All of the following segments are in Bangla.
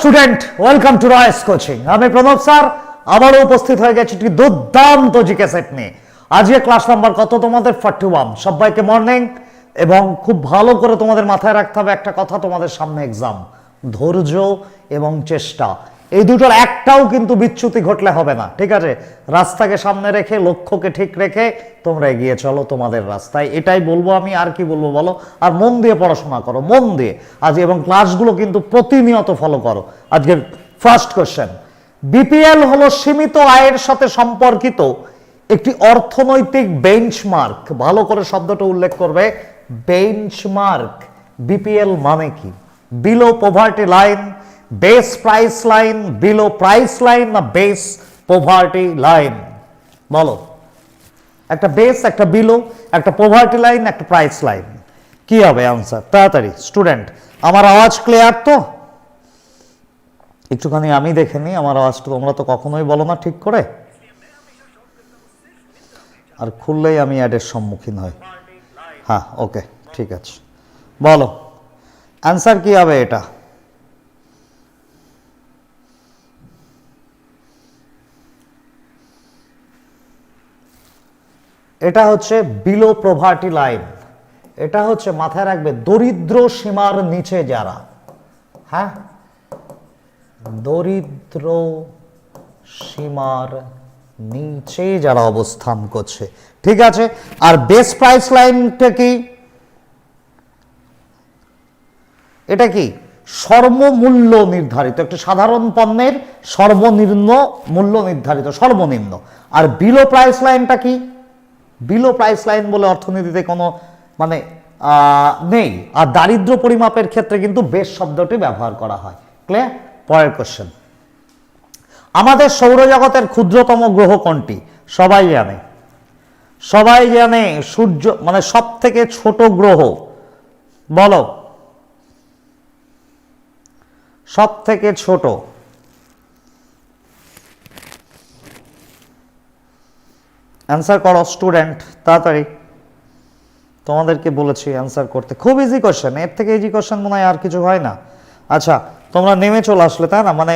Student welcome to Royes coaching আমি প্রণব স্যার, আবারও উপস্থিত হয়ে গেছি একটি দুর্দান্ত জিকে সেট নিয়ে। আজকে ক্লাস নাম্বার কত তোমাদের? ফর্টি ওয়ান সবাইকে মর্নিং এবং খুব ভালো করে তোমাদের মাথায় রাখতে হবে একটা কথা তোমাদের সামনে এক্সাম ধৈর্য এবং চেষ্টা। এই দুটোর একটাও কিন্তু বিচ্যুতি ঘটলে হবে না। ঠিক আছে? রাস্তাকে সামনে রেখে, লক্ষ্যকে ঠিক রেখে তোমরা এগিয়ে চলো তোমাদের রাস্তায়। এটাই বলব আমি, আর কি বলব বলো? আর মন দিয়ে পড়াশোনা করো, মন দিয়ে। আজ এবং ক্লাসগুলো কিন্তু প্রতিনিয়ত ফলো করো। আজকের ফার্স্ট কোশ্চেন বিপিএল হলো সীমিত আয়ের সাথে সম্পর্কিত একটি অর্থনৈতিক বেঞ্চমার্ক ভালো করে শব্দটা উল্লেখ করবে। বেঞ্চমার্ক বিপিএল মানে কি? Below poverty line base price line below price line না বেস পোভার্টি লাইন বলো একটা বেস একটা বিলো একটা পোভার্টি লাইন একটা প্রাইস লাইন কি হবে আনসার তাড়াতাড়ি স্টুডেন্ট আমার আওয়াজ ক্লিয়ার তো একটুখানি আমি দেখে নিই আমার আওয়াজটা তোমরা তো কখনোই বলো না ঠিক করে আর খুললেই আমি অ্যাডের সম্মুখীন হই হ্যাঁ ওকে ঠিক আছে বলো অ্যান্সার কি হবে এটা এটা হচ্ছে বিলো প্রভার্টি লাইন এটা হচ্ছে মাথায় রাখবে দরিদ্র সীমার নিচে যারা। হ্যাঁ? দরিদ্র সীমার নিচে যারা অবস্থান করছে। ঠিক আছে? আর বেস প্রাইস লাইনটা কি? এটা কি? সর্বমূল্য নির্ধারিত। একটা সাধারণ পণ্যের সর্বনিম্ন মূল্য নির্ধারিত, সর্বনিম্ন। আর বিলো প্রাইস লাইনটা কি? বিলো প্রাইস লাইন বলে অর্থনীতিতে কোনো মানে নেই। আর দারিদ্র পরিমাপের ক্ষেত্রে কিন্তু বেশ শব্দটি ব্যবহার করা হয়। ক্লিয়ার পরের কোশ্চেন আমাদের সৌরজগতের ক্ষুদ্রতম গ্রহ কোনটি? সবাই জানে। সবাই জানে সূর্য মানে সব থেকে ছোট গ্রহ। বলো। সব থেকে ছোট। অ্যান্সার করো স্টুডেন্ট তাড়াতাড়ি। তোমাদেরকে বলেছি অ্যান্সার করতে। খুব ইজি কোশ্চেন এর থেকে ইজি কোশ্চেন মনে হয় আর কিছু হয় না। আচ্ছা তোমরা নেমে চলে আসলে, তাই না? মানে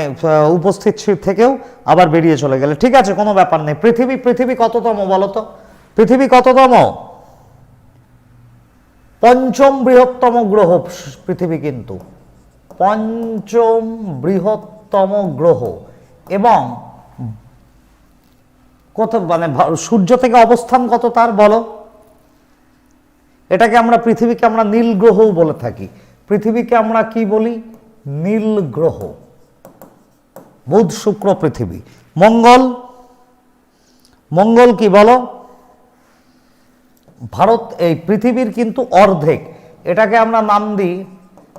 উপস্থিত থেকেও আবার বেরিয়ে চলে গেলে। ঠিক আছে, কোনো ব্যাপার নেই। পৃথিবী পৃথিবী কততম বলো তো? পৃথিবী কততম? পঞ্চম বৃহত্তম গ্রহ পৃথিবী কিন্তু। পঞ্চম বৃহত্তম গ্রহ। এবং কত মানে সূর্য থেকে অবস্থান কত তার বলো? এটাকে আমরা পৃথিবীকে আমরা নীল গ্রহও বলে থাকি। পৃথিবীকে আমরা কি বলি? নীল গ্রহ। বুধ, শুক্র, পৃথিবী। মঙ্গল? মঙ্গল কি বলো? ভারত, এই পৃথিবীর কিন্তু অর্ধেক। এটাকে আমরা নাম দিই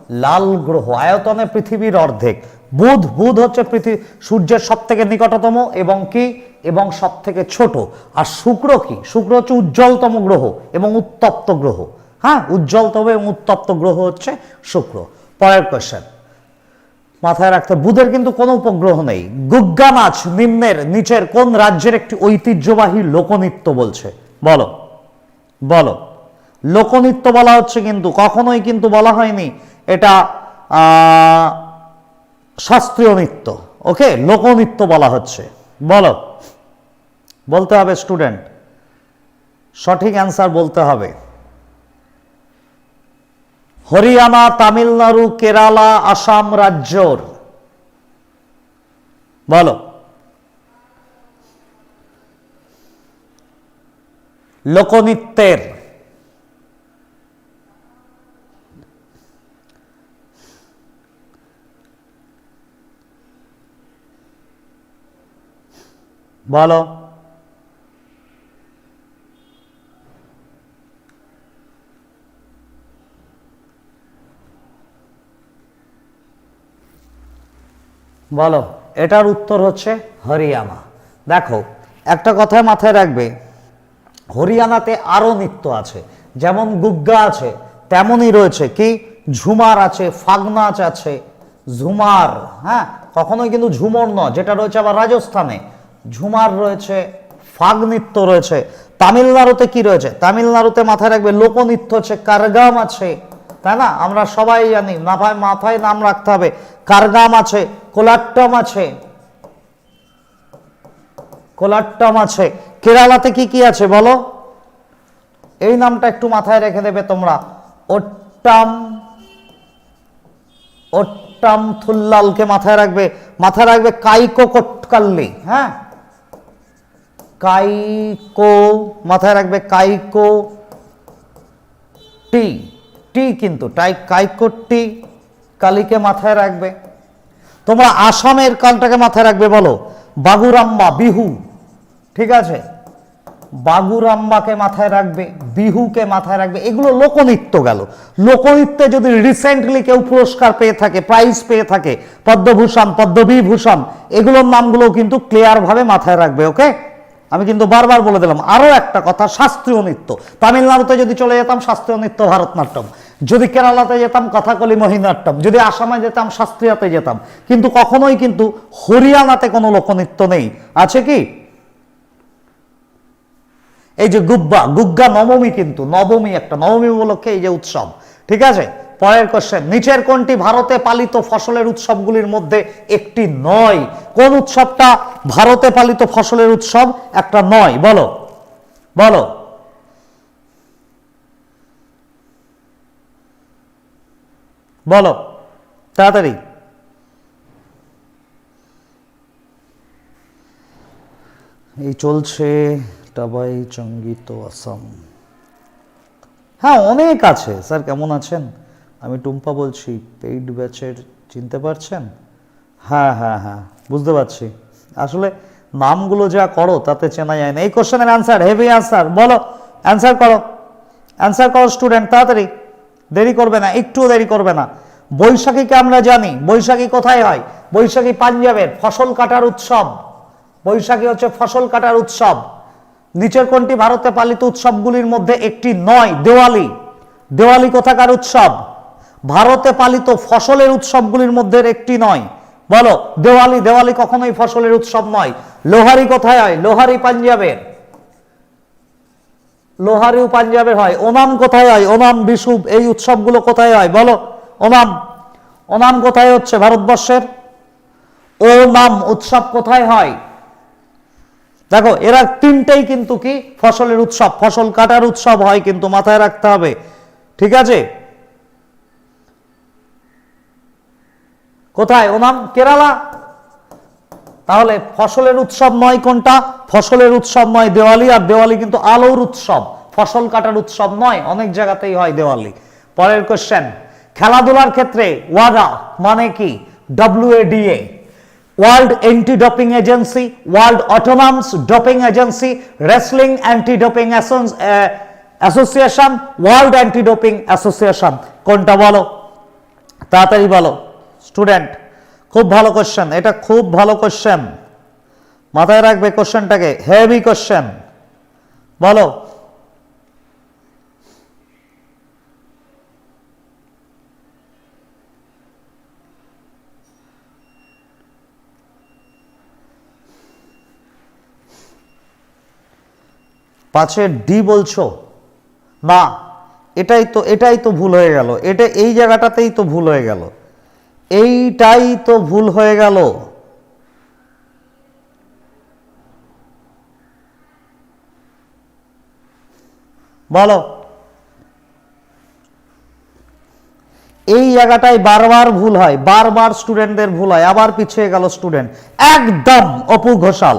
লাল গ্রহ, আয়তনে পৃথিবীর অর্ধেক। বুধ বুধ হচ্ছে পৃথিবী, সূর্যের সব থেকে নিকটতম এবং কি? এবং সব থেকে ছোট। আর শুক্র কি? শুক্র হচ্ছে উজ্জ্বলতম গ্রহ এবং উত্তপ্ত গ্রহ। হ্যাঁ উজ্জ্বলতম এবং উত্তপ্ত গ্রহ হচ্ছে শুক্র। পরের কোশ্চেন মাথায় রাখতে বুধের কিন্তু কোনো উপগ্রহ নেই। গুগ্গা নাচ নিম্নের, নিচের কোন রাজ্যের একটি ঐতিহ্যবাহী লোকনৃত্য বলছে? বলো বলো। লোকনৃত্য বলা হচ্ছে কিন্তু, কখনোই কিন্তু বলা হয়নি। এটা শাস্ত্রীয় নৃত্য, ওকে? লোকনৃত্য বলা হচ্ছে। বলো। বলতে হবে, স্টুডেন্ট। সঠিক অ্যান্সার বলতে হবে। হরিয়ানা, তামিলনাড়ু, কেরালা, আসাম রাজ্যর। বলো। লোকনৃত্যের বলো। বলো, এটার উত্তর হচ্ছে হরিয়ানা। দেখো, একটা কথায় মাথায় রাখবে, হরিয়ানাতে আরও নৃত্য আছে, যেমন গুগ্গা আছে, তেমনই রয়েছে কি, ঝুমার আছে, ফাগনাচ আছে, ঝুমার হ্যাঁ? কখনোই কিন্তু ঝুমর নয়, যেটা রয়েছে আবার রাজস্থানে। ঝুমার রয়েছে, ফাগ নৃত্য রয়েছে, তামিলনাড়ুতে কি রয়েছে? তামিলনাড়ুতে মাথায় রাখবে লোকনৃত্য আছে কারগাম আছে, তাই না? আমরা সবাই জানি, মাথায় মাথায় নাম রাখতে হবে, কারগাম আছে, কোলাট্টম আছে কোলাট্টম আছে, কেরালাতে কি কি আছে বলো? এই নামটা একটু মাথায় রেখে দেবে তোমরা। ওট্টাম ওট্টাম থুল্লালকে মাথায় রাখবে মাথায় রাখবে কাইকো কোটকাল্লি হ্যাঁ? কাইকো, মাথায় রাখবে কাইকো, টি টি কিন্তু, টাই, কাইকো, টি, কালিকে মাথায় রাখবে। তোমরা আসামের কালটাকে মাথায় রাখবে, বলো। বাগুরাম্বা বিহু, ঠিক আছে? বাগুরাম্বাকে মাথায় রাখবে, বিহুকে মাথায় রাখবে, এগুলো লোকনৃত্য গেল। লোকনৃত্যে যদি রিসেন্টলি কেউ পুরস্কার পেয়ে থাকে প্রাইজ পেয়ে থাকে, পদ্মভূষণ, পদ্মবিভূষণ, এগুলোর নামগুলো কিন্তু ক্লিয়ার ভাবে মাথায় রাখবে ওকে আমি কিন্তু বারবার বলে দিলাম, আরও একটা কথা, শাস্ত্রীয় নৃত্য। তামিলনাড়ুতে যদি চলে যেতাম, শাস্ত্রীয় নৃত্য ভারতনাট্যম। যদি কেরালাতে যেতাম, কথাকলি মোহিনাট্যম যদি আসামে যেতাম, শাস্ত্রীয়তে যেতাম। কিন্তু কখনোই কিন্তু হরিয়ানাতে কোনো লোকনৃত্য নেই। আছে কি? এই যে গুব্বা, গুগ্গা নবমী কিন্তু, নবমী একটা, নবমী উপলক্ষে এই যে উৎসব। ঠিক আছে? পরের কোশ্চেন নিচের কোনটি ভারতে পালিত ফসলের উৎসবগুলির মধ্যে একটি নয়? কোন উৎসবটা ভারতে পালিত ফসলের উৎসব? একটা নয়, বলো। বলো। বলো, তাড়াতাড়ি। এই চলছে টাবাই চঙ্গিত আসাম। হ্যাঁ অনেক আছে। স্যার, কেমন আছেন? আমি টুম্পা বলছি পেইড ব্যাচের চিনতে পারছেন? হ্যাঁ হ্যাঁ হ্যাঁ বুঝতে পারছি। আসলে নামগুলো যা করো, তাতে চেনা যায় না। এই কোশ্চেনের অ্যান্সার হেভি অ্যান্সার বলো অ্যান্সার করো। অ্যান্সার করো স্টুডেন্ট তাড়াতাড়ি। দেরি করবে না, একটুও দেরি করবে না। বৈশাখীকে আমরা জানি? বৈশাখী কোথায় হয়? বৈশাখী পাঞ্জাবের ফসল কাটার উৎসব। বৈশাখী হচ্ছে ফসল কাটার উৎসব। নিচের কোনটি ভারতে পালিত উৎসবগুলির মধ্যে একটি নয়, দেওয়ালি। দেওয়ালি কোথাকার উৎসব? ভারতে পালিত ফসলের উৎসবগুলির মধ্যে একটি নয়। বলো, দেওয়ালি দেওয়ালি কখনোই ফসলের উৎসব নয়। লোহারি কোথায় হয়? লোহারি পাঞ্জাবের। লোহারিও পাঞ্জাবের হয়। ওনাম কোথায় হয়? ওনাম বিশু এই উৎসবগুলো কোথায় হয়? বলো, ওনাম। ওনাম কোথায় হচ্ছে ভারতবর্ষের? ও নাম উৎসব কোথায় হয়? দেখো, এরা তিনটেই কিন্তু কি? ফসলের উৎসব। ফসল কাটার উৎসব হয় কিন্তু মাথায় রাখতে হবে। ঠিক আছে? কোথায়? ওনাম কেরালা। তাহলে ফসলের উৎসব নয় কোনটা? ফসলের উৎসব নয় দেওয়ালি, আর দেওয়ালি কিন্তু আলোর উৎসব। ফসল কাটার উৎসব নয়, অনেক জায়গাতেই হয় দেওয়ালি। পরের কোশ্চেন খেলাধুলার ক্ষেত্রে ওয়াদা মানে কি? W A D A world anti doping agency world autonomous doping agency wrestling anti doping association world anti doping association কোনটা বলো? তাড়াতাড়ি বলো। স্টুডেন্ট, খুব ভালো কোশ্চেন এটা খুব ভালো কোশ্চেন মাথায় রাখবে কোশ্চেনটাকে হেভি কোশ্চেন বলো। পাঁচের ডি বলছো? না, এটাই তো এটাই তো ভুল হয়ে গেল। এটা এই জায়গাটাতেই তো ভুল হয়ে গেল। এইটাই তো ভুল হয়ে গেল। বলো। এই জায়গাটায় বারবার ভুল হয়, বারবার স্টুডেন্টদের ভুল হয়, আবার পিছিয়ে গেল স্টুডেন্ট একদম অপু ঘোষাল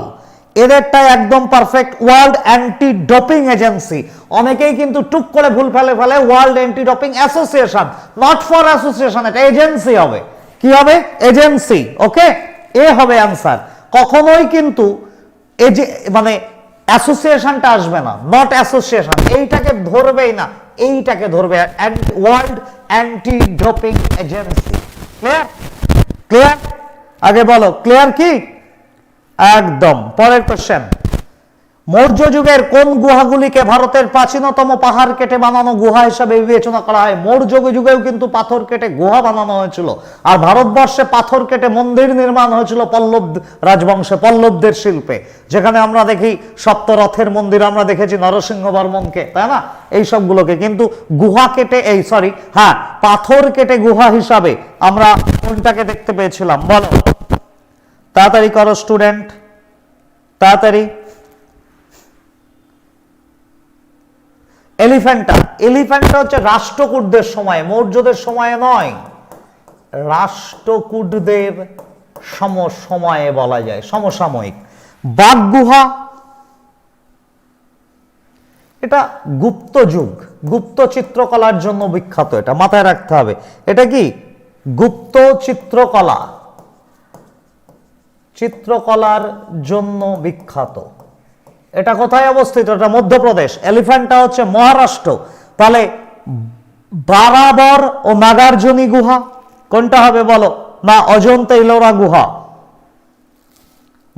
এদেরটাই একদম perfect world anti doping agency অনেকেই কিন্তু টুক করে ভুল ফেলে ফেলে world anti doping association not for association এটা এজেন্সি হবে। কি হবে? এজেন্সি ওকে এ হবে অ্যান্সার কখনোই কিন্তু এই মানে অ্যাসোসিয়েশনটা আসবে না নট অ্যাসোসিয়েশন এইটাকে ধরবেই না, এইটাকে ধরবে world anti doping agency clear clear আগে বলো ক্লিয়ার কি? একদম। পরের কোশ্চেন মৌর্য যুগের কোন গুহাগুলিকে ভারতের প্রাচীনতম পাহাড় কেটে বানানো গুহা হিসাবে বিবেচনা করা হয়? মৌর্য যুগেও কিন্তু পাথর কেটে গুহা বানানো হয়েছিল। আর ভারতবর্ষে পাথর কেটে মন্দির নির্মাণ হয়েছিল পল্লব রাজবংশে, পল্লবদের শিল্পে। যেখানে আমরা দেখি সপ্তরথের মন্দির, আমরা দেখেছি নরসিংহ বর্মনকে, তাই না? এই সবগুলোকে। কিন্তু গুহা কেটে, এই সরি হ্যাঁ পাথর কেটে গুহা হিসাবে আমরা কোনটাকে দেখতে পেয়েছিলাম? বলো। তাড়াতাড়ি করো স্টুডেন্ট তাড়াতাড়ি। এলিফ্যান্টা এলিফ্যান্টা হচ্ছে রাষ্ট্রকূটদের সময়, মৌর্যদের সময়ে নয়। রাষ্ট্রকূটদের সম সময়ে বলা যায়, সমসাময়িক। বাগগুহা, এটা গুপ্ত যুগ, গুপ্ত চিত্রকলার জন্য বিখ্যাত এটা, মাথায় রাখতে হবে। এটা কি? গুপ্ত চিত্রকলা। চিত্রকলার জন্য বিখ্যাত। এটা কোথায় অবস্থিত? এটা মধ্যপ্রদেশ। এলিফ্যান্টটা হচ্ছে মহারাষ্ট্র। তাহলে বারাবর ও নাগার্জুনী গুহা? কোনটা হবে বলো? না, অজন্তা ইলোরা গুহা।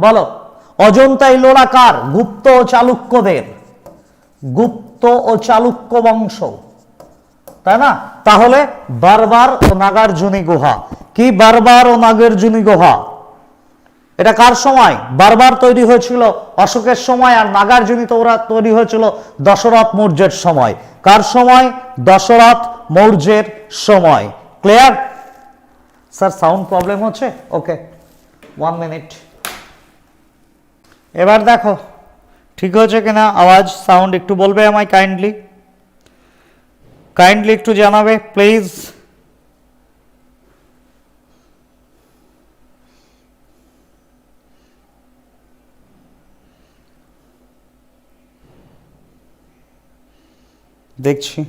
বলো। অজন্তা ইলোরা কার? গুপ্ত ও চালুক্যদের। গুপ্ত ও চালুক্য বংশ। তাই না? তাহলে বারবার ও নাগার্জুনী গুহা। কি বারবার ও নাগার্জুনী গুহা? এটা কার সময়? বারবার তৈরি হয়েছিল অশোকের সময় আর নাগার্জুনী তোরা তৈরি হয়েছিল দশরথ মৌর্যের সময়। কার সময়? দশরথ মৌর্যের সময়। ক্লিয়ার স্যার সাউন্ড প্রবলেম হচ্ছে? ওকে ওয়ান মিনিট এবার দেখো, ঠিক হয়েছে কিনা? আওয়াজ সাউন্ড একটু বলবে আমায় কাইন্ডলি কাইন্ডলি একটু জানাবে প্লিজ দেখছি।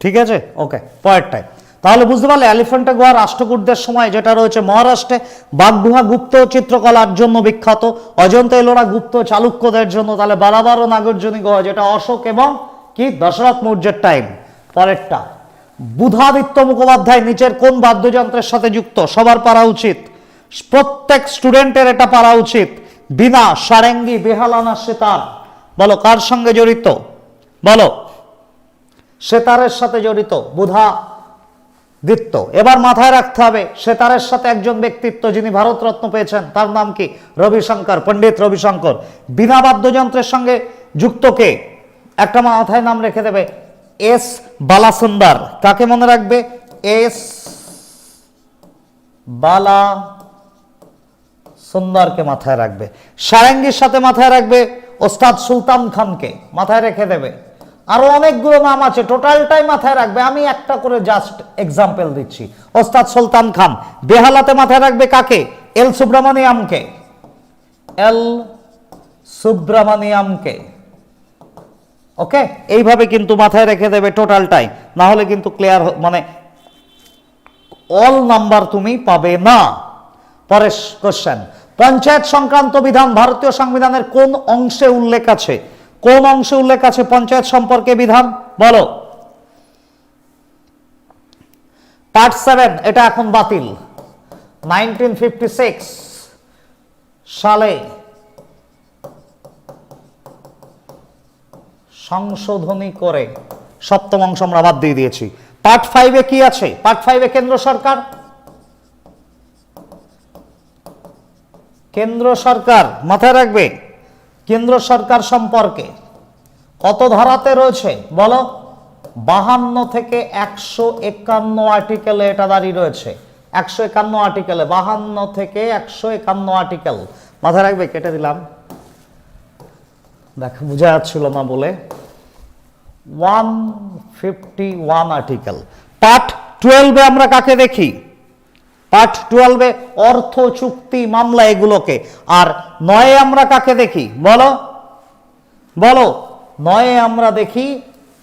ঠিক আছে? ওকে পরেরটায় তাহলে বুঝতে পারলে এলিফেন্টা গুহা রাষ্ট্রকূটদের সময় যেটা রয়েছে মহারাষ্ট্রে বাগগুহা গুপ্ত চিত্রকলার জন্য বিখ্যাত, অজন্তা এলোরা গুপ্ত চালুক্যদের জন্য, তাহলে বারাবার ও নাগরজনী গুহা, যেটা অশোক এবং কি? দশরথ মৌর্যের টাইম পরেরটা। বুধাদিত্য মুখোপাধ্যায় নিচের কোন বাদ্যযন্ত্রের সাথে যুক্ত? সবার পারা উচিত। প্রত্যেক স্টুডেন্টের এটা পারা উচিত। বিনা সারেঙ্গি বেহালানা সেতার। বলো, কার সঙ্গে জড়িত? বলো। সেতারের সাথে জড়িত বুধা দিত্য এবার মাথায় রাখতে হবে, সেতারের সাথে একজন ব্যক্তিত্ব যিনি ভারতরত্ন পেয়েছেন, তার নাম কি? রবিশঙ্কর, পণ্ডিত রবিশঙ্কর। বিনা বাদ্যযন্ত্রের সঙ্গে যুক্ত কে? একটা মাথায় নাম রেখে দেবে এস বালাসুন্দর, কাকে মনে রাখবে? এস বালা সুন্দরকে মাথায় রাখবে। সারেঙ্গির সাথে মাথায় রাখবে ওস্তাদ সুলতান খানকে, মাথায় রেখে দেবে। আরও অনেকগুলো নাম আছে, টোটালটাই মাথায় রাখবে। আমি একটা করে জাস্ট এক্সাম্পল দিচ্ছি। ওস্তাদ সুলতান খান, বেহালাতে মাথায় রাখবে কাকে? এল সুব্রমণিয়ামকে। এল সুব্রমণিয়ামকে। ওকে এইভাবে কিন্তু মাথায় রেখে দেবে টোটালটাই না হলে কিন্তু ক্লিয়ার মানে অল নাম্বার তুমি পাবে না। পরের কোশ্চেন পঞ্চায়েত সংক্রান্ত বিধান ভারতীয় সংবিধানের কোন অংশে উল্লেখ আছে? কোন অংশে উল্লেখ আছে পঞ্চায়েত সম্পর্কে বিধান? বলো। পার্ট সেভেন এটা এখন বাতিল। নাইনটিন সালে সংশোধনী করে সপ্তম অংশ আমরা বাদ দিয়ে দিয়েছি। পার্ট ফাইভে কি আছে? পার্ট ফাইভে কেন্দ্র সরকার? কেন্দ্র সরকার মাথায় রাখবে। কেন্দ্র সরকার সম্পর্কে কত ধারাতে রয়েছে? বলো। বাহান্ন থেকে একশো একান্ন আর্টিকেলে এটা দাঁড়িয়ে রয়েছে। একশো একান্ন আর্টিকেলে বাহান্ন থেকে একশো একান্ন আর্টিকেল মাথায় রাখবে, কেটে দিলাম। দেখ, বোঝা যাচ্ছিল না বলে। One fifty one article part টুয়েলভে আমরা কাকে দেখি? পার্ট টুয়েলভে অর্থ চুক্তি মামলা এগুলোকে। আর নয়ে আমরা কাকে দেখি? বলো। বলো। নয়ে আমরা দেখি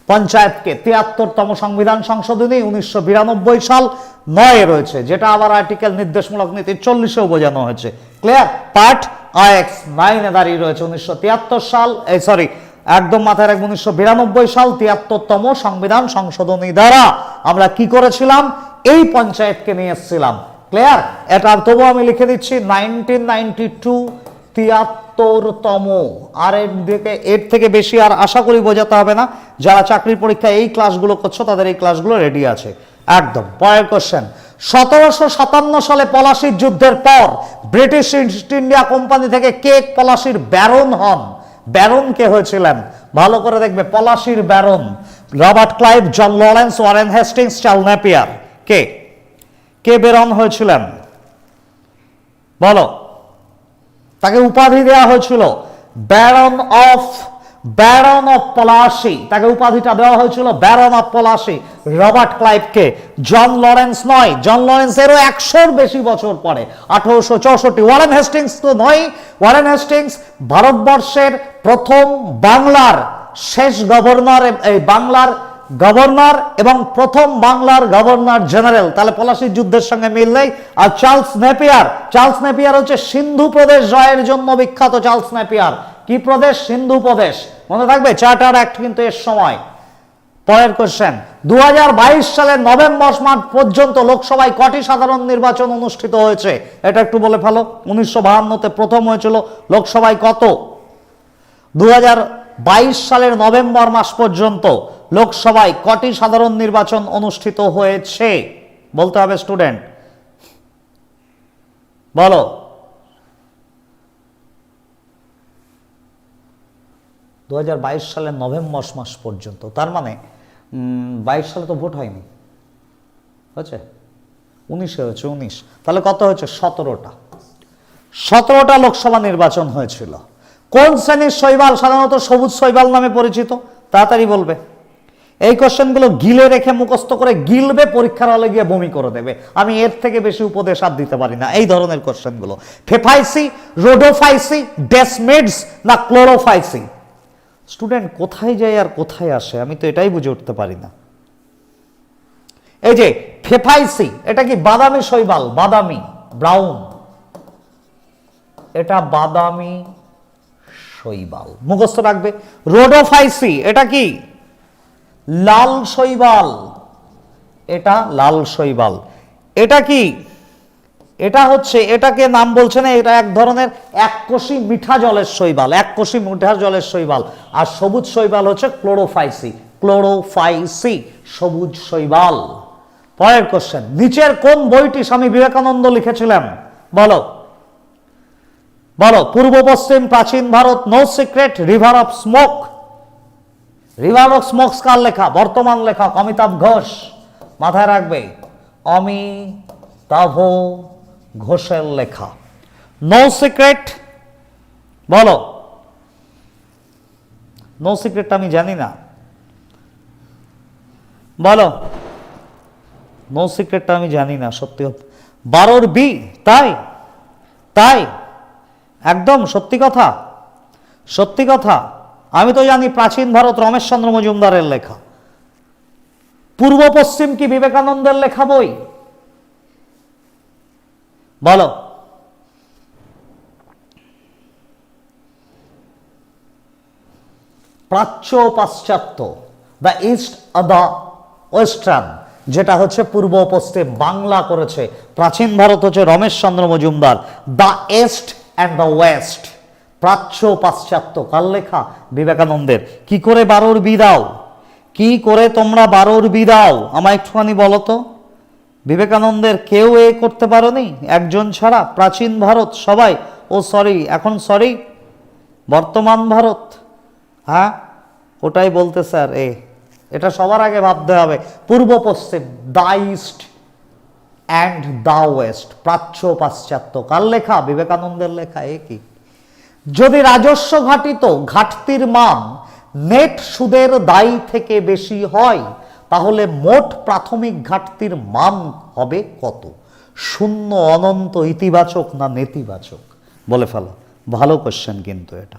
পঞ্চায়েতকে, তিয়াত্তরতম সংবিধান সংশোধনী উনিশশো বিরানব্বই সাল নয়ে রয়েছে, যেটা আবার আর্টিকেল নির্দেশমূলক নীতি চল্লিশেও বোঝানো হয়েছে। ক্লিয়ার পার্ট আইএক্স নাইনে দাঁড়িয়ে রয়েছে উনিশশো তিয়াত্তর সাল এই সরি একদম মাথায় রাখব উনিশশো বিরানব্বই সাল তিয়াত্তরতম সংবিধান সংশোধনী দ্বারা আমরা কি করেছিলাম? এই পঞ্চায়েতকে নিয়ে এসেছিলাম। ক্লিয়ার এটা তবু আমি লিখে দিচ্ছি নাইনটিন নাইনটি টু তিয়াত্তরতম। আর এর দিকে এর থেকে বেশি আর আশা করি বোঝাতে হবে না। যারা চাকরির পরীক্ষায় এই ক্লাসগুলো করছ, তাদের এই ক্লাসগুলো রেডি আছে। একদম, পরের কোশ্চেন সতেরোশো সাতান্ন সালে পলাশির যুদ্ধের পর ব্রিটিশ ইস্ট ইন্ডিয়া কোম্পানি থেকে কে পলাশির ব্যারন হন? ব্যারন কে হয়েছিলেন? ভালো করে দেখবে, পলাশির baron. Robert Clive, John Lawrence, Warren Hastings, Charles Napier. কে? কে বেরন হয়েছিলেন? বলো। তাকে উপাধি দেওয়া হয়েছিল। Baron of baron of Plassey. তাকে উপাধিটা দেওয়া হয়েছিল ব্যারন অফ পলাশি। রবার্ট ক্লাইভকে। জন লরেন্স নয়। জন লরেন্সেরও একশোর বেশি বছর পরে। আঠারোশো চৌষট্টি। ওয়ারেন হেস্টিংস তো নয়। ওয়ারেন হেস্টিংস ভারতবর্ষের প্রথম বাংলার শেষ গভর্নর এই বাংলার গভর্নর এবং প্রথম বাংলার গভর্নর জেনারেল। তাহলে পলাশির যুদ্ধের সঙ্গে মিল নেই। আর চার্লস নেপিয়ার। চার্লস নেপিয়ার হচ্ছে সিন্ধু প্রদেশ জয়ের জন্য বিখ্যাত চার্লস নেপিয়ার। কি প্রদেশ? সিন্ধু প্রদেশ। মনে থাকবে, চার্টার অ্যাক্ট কিন্তু এর সময়। পরের কোশ্চেন দু হাজার বাইশ সালের নভেম্বর মাস পর্যন্ত লোকসভায় কটি সাধারণ নির্বাচন অনুষ্ঠিত হয়েছে? এটা একটু বলে ফেলো। উনিশশো বাহান্নতে প্রথম হয়েছিল লোকসভায় কত? দুহাজার বাইশ সালের নভেম্বর মাস পর্যন্ত লোকসভায় কটি সাধারণ নির্বাচন অনুষ্ঠিত হয়েছে? বলতে হবে স্টুডেন্ট বলো। দু হাজার বাইশ সালের নভেম্বর মাস পর্যন্ত। তার মানে বাইশ সালে তো ভোট হয়নি। হয়েছে? উনিশে হয়েছে, উনিশ। তাহলে কত হয়েছে? সতেরোটা। সতেরোটা লোকসভা নির্বাচন হয়েছিল। কোন শ্রেণির শৈবাল? সাধারণত সবুজ শৈবাল নামে পরিচিত। তাড়াতাড়ি বলবে। এই কোশ্চেনগুলো গিলে রেখে মুখস্থ করে গিলবে, পরীক্ষার হলে গিয়ে বমি করে দেবে। আমি এর থেকে বেশি উপদেশ আর দিতে পারি না। এই ধরনের কোশ্চেনগুলো। ফেফাইসি, রোডোফাইসি, ডেসমেডস না ক্লোরোফাইসি? স্টুডেন্ট কোথায় যায় আর কোথায় আসে? আমি তো এটাই বুঝে উঠতে পারি না। এই যে ফেফাইসি, এটা কি বাদামি শৈবাল? বাদামি, ব্রাউন। এটা বাদামি শৈবাল। মুখস্থ রাখবে। রোডোফাইসি, এটা কি? লাল শৈবাল। এটা লাল শৈবাল। এটা কি? এটা হচ্ছে, এটাকে নাম বলছে না, এটা এক ধরনের এককোষী মিঠা জলের শৈবাল এককোষী মিঠা জলের শৈবাল। আর সবুজ শৈবাল হচ্ছে ক্লোরোফাইসি ক্লোরোফাইসি, সবুজ শৈবাল। পরের কোশ্চেন নিচের কোন বইটি স্বামী বিবেকানন্দ লিখেছিলেন? বলো। বলো, পূর্ব পশ্চিম প্রাচীন Bharat, no secret, river of smoke. River of smokes কার লেখা? বর্তমান লেখা অমিতাভ ঘোষ। মাথায় রাখবে। অমিতাভ ঘোষের লেখা। নো সিক্রেট বলো। নো সিক্রেট আমি জানি না। বলো। নো সিক্রেটটা আমি জানি না, সত্যি বারোর বি, তাই? তাই? একদম, সত্যি কথা। সত্যি কথা। আমি তো জানি প্রাচীন ভারত রমেশচন্দ্র মজুমদারের লেখা। পূর্ব পশ্চিম কি বিবেকানন্দের লেখা বই? বলো। প্রাচ্য পাশ্চাত্য দ্য ইস্ট দ্য ওয়েস্টার্ন যেটা হচ্ছে পূর্ব পশ্চিম, বাংলা করেছে, প্রাচীন ভারত হচ্ছে Rameshchandra Majumdar the east and the west প্রাচ্য পাশ্চাত্য, কার লেখা? বিবেকানন্দের। কি করে বারোর বিদাও কি করে তোমরা বারোর বিদাও আমায় একটুখানি বলো তো। বিবেকানন্দের কেউ এ করতে পারোনি? একজন ছাড়া প্রাচীন ভারত সবাই। ও সরি, এখন সরি? বর্তমান ভারত? হ্যাঁ? ওটাই বলতে স্যার, এ। এটা সবার আগে ভাবতে হবে। পূর্ব পশ্চিম, the east and the west, প্রাচ্য পাশ্চাত্য। কার লেখা? বিবেকানন্দের লেখা, এ কি? যদি রাজস্ব ঘাটিত ঘাটতির মান নেট সুদের দায়ী থেকে বেশি হয় তাহলে মোট প্রাথমিক ঘাটতির মান হবে কত? শূন্য অনন্ত ইতিবাচক না নেতিবাচক? বলে ফেলো। ভালো কোশ্চেন কিন্তু এটা।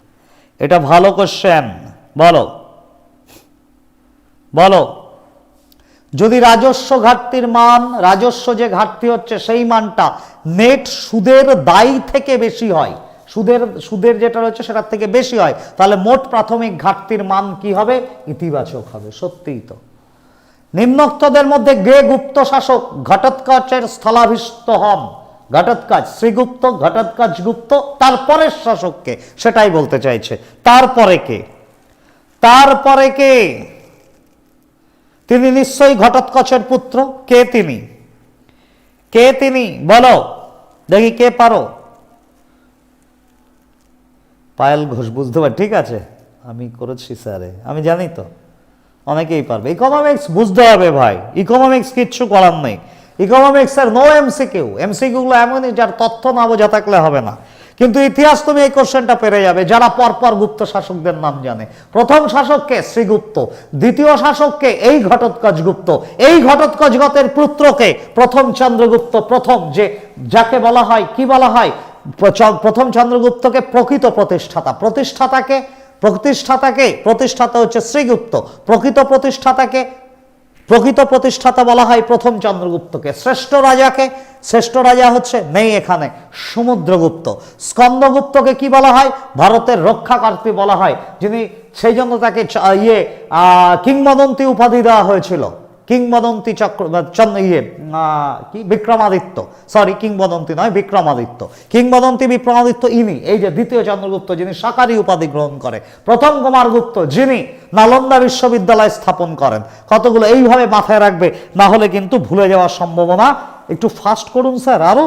এটা ভালো কোশ্চেন বলো। বলো। যদি রাজস্ব ঘাটতির মান, রাজস্ব যে ঘাটতি হচ্ছে সেই মানটা নেট সুদের দায়ী থেকে বেশি হয়, সুদের সুদের যেটা রয়েছে সেটার থেকে বেশি হয়, তাহলে মোট প্রাথমিক ঘাটতির মান কি হবে? ইতিবাচক হবে। সত্যিই তো। নিম্নোক্তদের মধ্যে গে গুপ্ত শাসক ঘটোৎকচের স্থলাভিষিক্ত হন। ঘটোৎকচ, শ্রীগুপ্ত, ঘটোৎকচ গুপ্ত, তারপরের শাসককে, সেটাই বলতে চাইছে। তারপরে কে? তারপরে কে? তিনি নিশ্চয়ই ঘটোৎকচের পুত্র? কে তিনি? কে তিনি? বলো। দেখি কে পারো। পায়েল ঘোষ, বুঝতে পার ঠিক আছে। আমি করেছি, স্যারে। আমি জানি তো। অনেকেই পারবে। ইকোনমিক্স বুঝতে হবে ভাই। ইকোনমিক্স কিচ্ছু করার নেই। ইকোনমিক্সের নো এমসিকিউ এমসিকিউগুলো এমনই যার তথ্য না বোঝা থাকলে হবে না। কিন্তু ইতিহাস তুমি এই কোশ্চেনটা পেরে যাবে, যারা পরপর গুপ্ত শাসকদের নাম জানে। প্রথম শাসককে শ্রীগুপ্ত। দ্বিতীয় শাসককে এই ঘটোৎকচ গুপ্ত। এই ঘটোৎকচ গতের পুত্রকে প্রথম চন্দ্রগুপ্ত। প্রথম যে, যাকে বলা হয়, কি বলা হয়? প্রথম চন্দ্রগুপ্তকে প্রকৃত প্রতিষ্ঠাতা। প্রতিষ্ঠাতাকে প্রতিষ্ঠাতাকে, প্রতিষ্ঠাতা হচ্ছে শ্রীগুপ্ত। প্রকৃত প্রতিষ্ঠাতাকে, প্রকৃত প্রতিষ্ঠাতা বলা হয় প্রথম চন্দ্রগুপ্তকে। শ্রেষ্ঠ রাজাকে, শ্রেষ্ঠ রাজা হচ্ছে নেই এখানে, সমুদ্রগুপ্ত। স্কন্দগুপ্তকে কি বলা হয়? ভারতের রক্ষাকর্তী বলা হয়, যিনি সেই জন্য তাকে ইয়ে কিংবদন্তি উপাধি দেওয়া হয়েছিল। কিংবদন্তি চক্র চন্দ্র ইয়ে কি? বিক্রমাদিত্য। সরি কিংবদন্তি নয়, বিক্রমাদিত্য। কিংবদন্তি, বিক্রমাদিত্য, ইনি। এই যে দ্বিতীয় চন্দ্রগুপ্ত, যিনি সাকারি উপাধি গ্রহণ করে। প্রথম কুমারগুপ্ত, যিনি নালন্দা বিশ্ববিদ্যালয় স্থাপন করেন। কতগুলো এইভাবে মাথায় রাখবে, না হলে কিন্তু ভুলে যাওয়ার সম্ভাবনা। একটু ফাস্ট করুন, স্যার আরও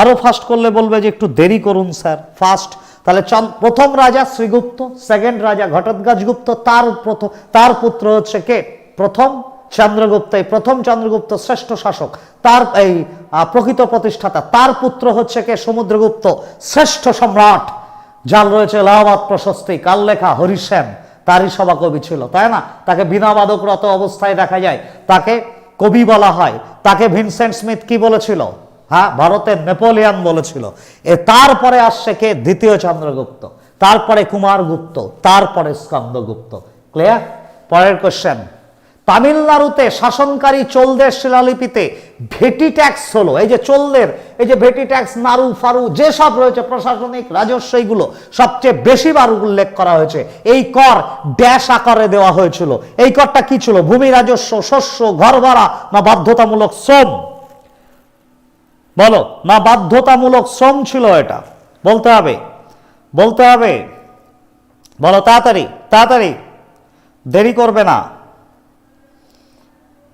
আরও ফাস্ট করলে বলবে যে একটু দেরি করুন, স্যার ফাস্ট তাহলে প্রথম রাজা শ্রীগুপ্ত সেকেন্ড রাজা ঘটোৎকচগুপ্ত তার প্রথম তার পুত্র হচ্ছে কে? প্রথম চন্দ্রগুপ্ত এই প্রথম চন্দ্রগুপ্ত শ্রেষ্ঠ শাসক। তার এই প্রকৃত প্রতিষ্ঠাতা, তার পুত্র হচ্ছে কে? সমুদ্রগুপ্ত, শ্রেষ্ঠ সম্রাট। যার রয়েছে এলাহাবাদ প্রশস্তি কাল লেখা? হরিসেন তারই সভা কবি ছিল, তাই না? তাকে বিনাবাদকরত অবস্থায় দেখা যায়। তাকে কবি বলা হয়। তাকে ভিনসেন্ট স্মিথ কি বলেছিল? হ্যাঁ ভারতের নেপোলিয়ান বলেছিল। এ, তারপরে আসছে কে? দ্বিতীয় চন্দ্রগুপ্ত। তারপরে কুমারগুপ্ত, তারপরে স্কন্দগুপ্ত। ক্লিয়ার? পরের কোশ্চেন তামিলনাড়ুতে শাসনকারী চোলদের শিলালিপিতে ভেটি ট্যাক্স হলো। এই যে চোলদের, এই যে ভেটি ট্যাক্স, নাড়ু ফারু যেসব রয়েছে প্রশাসনিক রাজস্ব, এইগুলো সবচেয়ে বেশি বার উল্লেখ করা হয়েছে। এই কর ড্যাশ আকারে দেওয়া হয়েছিল। এই করটা কি ছিল? ভূমি রাজস্ব, শস্য ঘর ভাড়া না বাধ্যতামূলক শ্রম? বলো, না বাধ্যতামূলক শ্রম ছিল এটা? বলতে হবে বলতে হবে। বলো, তাড়াতাড়ি তাড়াতাড়ি। দেরি করবে না।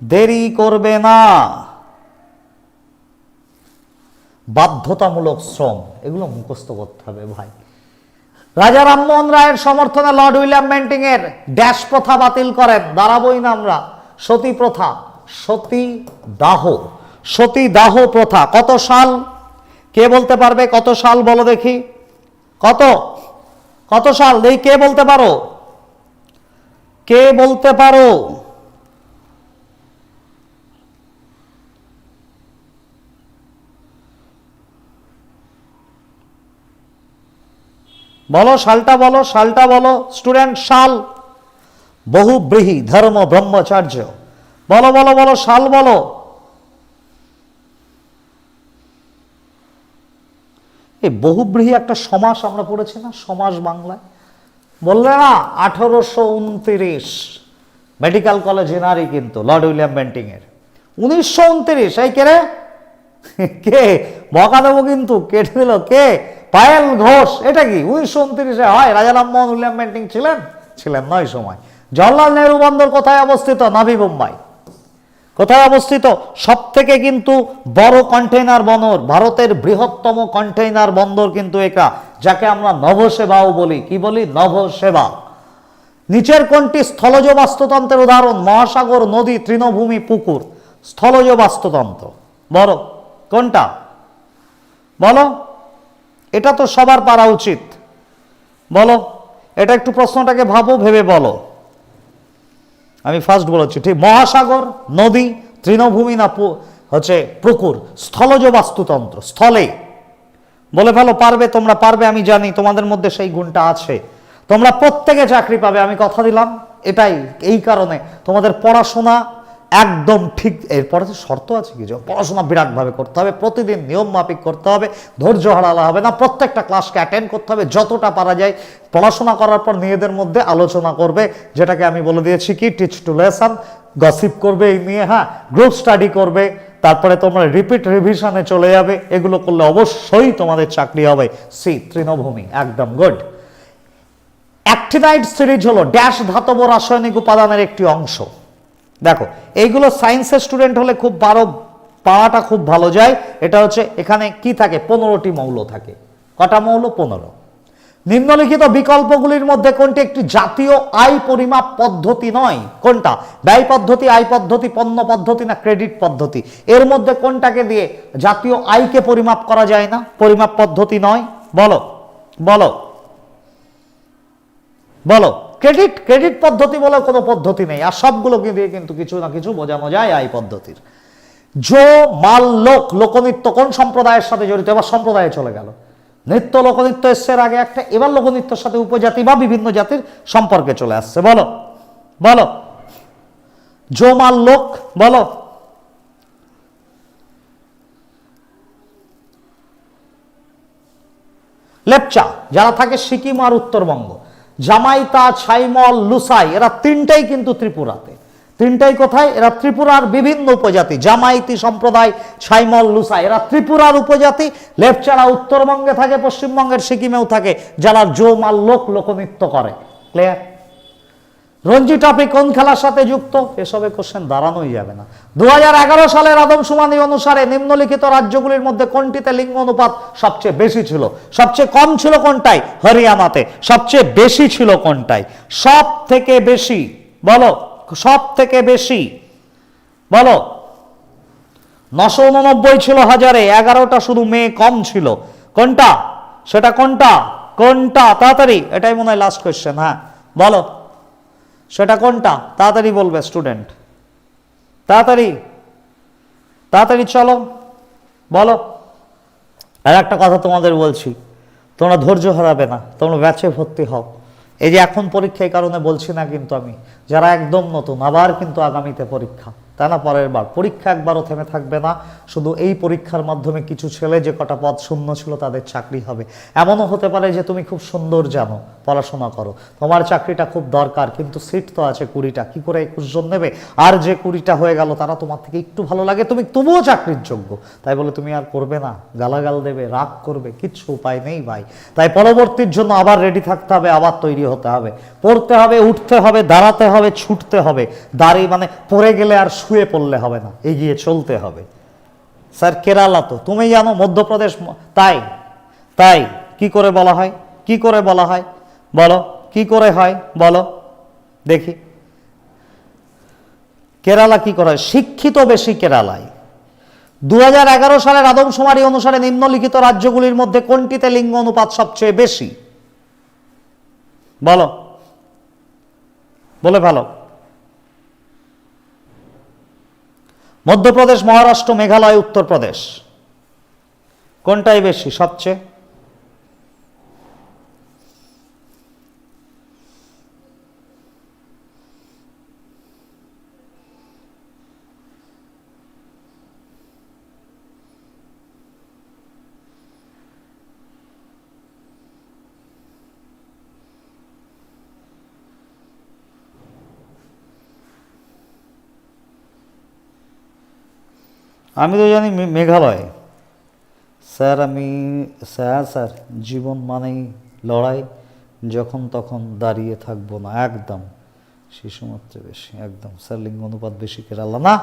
দেরি করবে না। বাধ্যতামূলক শ্রম, এগুলো মুখস্থ করতে হবে ভাই। রাজা রামমোহন রায়ের সমর্থনে লর্ড উইলিয়াম বেন্টিং এর ড্যাশ প্রথা বাতিল করেন। দাঁড়াবই না আমরা। সতী প্রথা, সতী দাহ সতী দাহ প্রথা, কত সাল? কে বলতে পারবে কত সাল বলো দেখি? কত? কত সাল? দেখি, কে বলতে পারো? কে বলতে পারো? বলো, সালটা বলো সালটা বলো, স্টুডেন্ট সাল। বহুব্রীহি, ধর্ম ব্রহ্মচার্য। বলো বলো বলো, সাল বলো। এই বহুব্রীহি একটা সমাস আমরা পড়েছি না? সমাস বাংলায়। বললে না, আঠারোশো উনত্রিশ। মেডিকেল কলেজ এনারই কিন্তু, লর্ড উইলিয়াম বেন্টিং এর উনিশশো উনত্রিশ, এই কে রে? কে? বকা দেবো কিন্তু, কেটে দিল, কে? পায়েল ঘোষ, এটা কি? উনিশশো উনত্রিশে হয়, রাজা রামমোহন উইলিয়াম বেন্টিং ছিলেন? ছিলেন নয় সময়। জওয়াহরলাল নেহরু বন্দর কোথায় অবস্থিত? নাভি মুম্বাই। কোথায় অবস্থিত? সব থেকে কিন্তু বড় কন্টেইনার বন্দর, ভারতের বৃহত্তম কন্টেইনার বন্দর কিন্তু এটা যাকে আমরা নভসেবাও বলি। কি বলি? নভসেবা। নিচের কোনটি স্থলজ বাস্তুতন্ত্রের উদাহরণ? মহাসাগর, নদী, তৃণভূমি, পুকুর। স্থলজ বাস্তুতন্ত্র। বলো, কোনটা? বলো। এটা তো সবার পারা উচিত। বলো, এটা একটু প্রশ্নটাকে ভাবো, ভেবে বলো। আমি ফার্স্ট বলেছি, ঠিক? মহাসাগর, নদী, তৃণভূমি না হচ্ছে পুকুর? স্থলজ বাস্তুতন্ত্র স্থলে। বলে ফেলো, পারবে, তোমরা পারবে, আমি জানি, তোমাদের মধ্যে সেই গুণটা আছে। তোমরা প্রত্যেকে চাকরি পাবে, আমি কথা দিলাম, এটাই, এই কারণে। তোমাদের পড়াশোনা একদম ঠিক, এরপরে তো শর্ত আছে কিছু পড়াশোনা বিরাটভাবে করতে হবে, প্রতিদিন নিয়ম মাফিক করতে হবে, ধৈর্য হারালে হবে না, প্রত্যেকটা ক্লাসকে অ্যাটেন্ড করতে হবে, যতটা পারা যায় পড়াশোনা করার পর নিজেদের মধ্যে আলোচনা করবে, যেটাকে আমি বলে দিয়েছি কি টিচ টু লেসন গসিপ করবে এই নিয়ে হ্যাঁ গ্রুপ স্টাডি করবে, তারপরে তোমরা রিপিট রিভিশনে চলে যাবে, এগুলো করলে অবশ্যই তোমাদের চাকরি হবে। সি তৃণভূমি, একদম গুড অ্যাক্টিনাইট সিরিজ হলো ড্যাশ ধাতব রাসায়নিক উপাদানের একটি অংশ। দেখো, এইগুলো সায়েন্সের স্টুডেন্ট হলে খুব বারো পাওয়াটা খুব ভালো যায়। এটা হচ্ছে এখানে কি থাকে? পনেরোটি মৌল থাকে। কটা মৌল? পনেরো। নিম্নলিখিত বিকল্পগুলির মধ্যে কোনটি একটি জাতীয় আয় পরিমাপ পদ্ধতি নয়? কোনটা? ব্যয় পদ্ধতি, আয় পদ্ধতি, পণ্য পদ্ধতি না ক্রেডিট পদ্ধতি? এর মধ্যে কোনটাকে দিয়ে জাতীয় আয়কে পরিমাপ করা যায় না? পরিমাপ পদ্ধতি নয়। বলো বলো বলো। ক্রেডিট ক্রেডিট পদ্ধতি বলে কোনো পদ্ধতি নেই, আর সবগুলো দিয়ে কিন্তু কিছু না কিছু বোঝানো যায় এই পদ্ধতির। জো মাল লোক, লোকনৃত্য কোন সম্প্রদায়ের সাথে জড়িত? এবার সম্প্রদায়ে চলে গেল। নৃত্য লোকনৃত্য এসছে আগে একটা, এবার লোকনৃত্যের সাথে উপজাতি বা বিভিন্ন জাতির সম্পর্কে চলে আসছে। বলো বলো। জো মাল লোক, বলো। লেপচা, যারা থাকে সিকিম আর উত্তরবঙ্গ। জামাইতা, ছাইমল, লুসাই, এরা তিনটাই কিন্তু ত্রিপুরাতে। তিনটাই কোথায়? এরা ত্রিপুরার বিভিন্ন উপজাতি। জামাইতি সম্প্রদায়, ছাইমল, লুসাই, এরা ত্রিপুরার উপজাতি। লেপচারা উত্তরবঙ্গে থাকে, পশ্চিমবঙ্গের সিকিমেও থাকে, যারা জোমাল লোক, লোকনৃত্য করে। ক্লিয়ার রঞ্জি ট্রফি কোন খেলার সাথে যুক্ত? এসবে কোশ্চেন দাঁড়ানোই যাবে না। দু হাজার এগারো সালের আদমশুমানি অনুসারে নিম্নলিখিত রাজ্যগুলির মধ্যে কোনটিতে লিঙ্গ অনুপাত সবচেয়ে বেশি ছিল? সবচেয়ে কম ছিল কোনটাই? হরিয়ানাতে। সবচেয়ে বেশি ছিল কোনটাই? সব থেকে বেশি। বলো সব থেকে বেশি। বলো। নশো উননব্বই ছিল হাজারে, এগারোটা শুধু মেয়ে কম ছিল। কোনটা? সেটা কোনটা? কোনটা? তাড়াতাড়ি। এটাই মনে হয় লাস্ট কোয়েশ্চেন হ্যাঁ। বলো। সেটা কোনটা? তাড়াতাড়ি বলবে স্টুডেন্ট তাড়াতাড়ি। তাড়াতাড়ি চলো। বলো। আর একটা কথা তোমাদের বলছি। তোমরা ধৈর্য হারাবে না। তোমরা ব্যাচে ভর্তি হও। এই যে এখন পরীক্ষা এই কারণে বলছি না কিন্তু আমি। যারা একদম নতুন, আবার কিন্তু আগামীতে পরীক্ষা। তাই না পরের বার। পরীক্ষা একবারও থেমে থাকবে না। শুধু এই পরীক্ষার মাধ্যমে কিছু ছেলে যে কটা পদ শূন্য ছিল তাদের চাকরি হবে। এমনও হতে পারে যে তুমি খুব সুন্দর জানো, পড়াশোনা করো। তোমার চাকরিটা খুব দরকার, কিন্তু সিট তো আছে কুড়িটা। কি করে একুশ জন নেবে? আর যে কুড়িটা হয়ে গেল, তারা তোমার থেকে একটু ভালো লাগে। তুমি তবুও চাকরির যোগ্য। তাই বলে তুমি আর করবে না। গালাগাল দেবে, রাগ করবে, কিচ্ছু উপায় নেই ভাই। তাই পরবর্তীর জন্য আবার রেডি থাকতে হবে, আবার তৈরি হতে হবে। পড়তে হবে, উঠতে হবে, দাঁড়াতে হবে, ছুটতে হবে। দাঁড়িয়ে মানে পড়ে গেলে আর শুয়ে পড়লে হবে না, এগিয়ে চলতে হবে। স্যার, কেরালা তো তুমি জানো, মধ্যপ্রদেশ তাই তাই, কি করে বলা হয়, কি করে বলা হয়, বলো, কি করে হয়, বলো, দেখি। কেরালা কি করে শিক্ষিত বেশি কেরালায়। দু হাজার এগারো সালের আদমশুমারি অনুসারে নিম্নলিখিত রাজ্যগুলির মধ্যে কোনটিতে লিঙ্গ অনুপাত সবচেয়ে বেশি? বলো, বলে ভালো মধ্যপ্রদেশ মহারাষ্ট্র মেঘালয় উত্তরপ্রদেশ। কোনটাই বেশি সবচেয়ে? আমি তো জানি মেঘালয়। স্যার, আমি, স্যার স্যার, জীবন মানেই লড়াই, যখন তখন দাঁড়িয়ে থাকব না, একদম। শিশুমাত্রে বেশি, একদম। স্যার, লিঙ্গ অনুপাত বেশি, কেরালা। না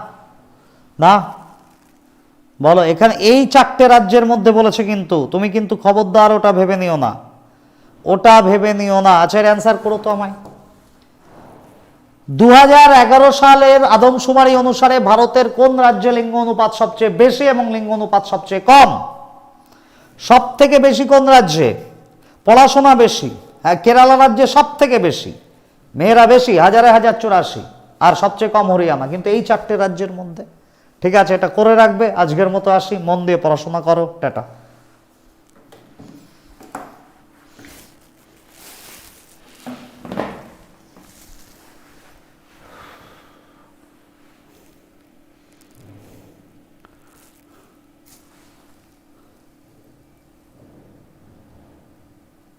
না। বলো, এখানে এই চারটে রাজ্যের মধ্যে বলেছে কিন্তু, তুমি কিন্তু খবরদার, ওটা ভেবে নিও না। ওটা ভেবে নিও না। আচ্ছা অ্যান্সার করো তো আমায়। দু হাজার এগারো সালের আদমশুমারি অনুসারে ভারতের কোন রাজ্যে লিঙ্গ অনুপাত সবচেয়ে বেশি এবং লিঙ্গ অনুপাত সবচেয়ে কম? সব থেকে বেশি কোন রাজ্যে? পড়াশোনা বেশি। হ্যাঁ কেরালা রাজ্যে সব থেকে বেশি। মেয়েরা বেশি, হাজারে হাজার চুরাশি। আর সবচেয়ে কম হরিয়ানা। কিন্তু এই চারটে রাজ্যের মধ্যে, ঠিক আছে, এটা করে রাখবে, আজকের মতো আসি, মন দিয়ে পড়াশোনা করো, টাটা।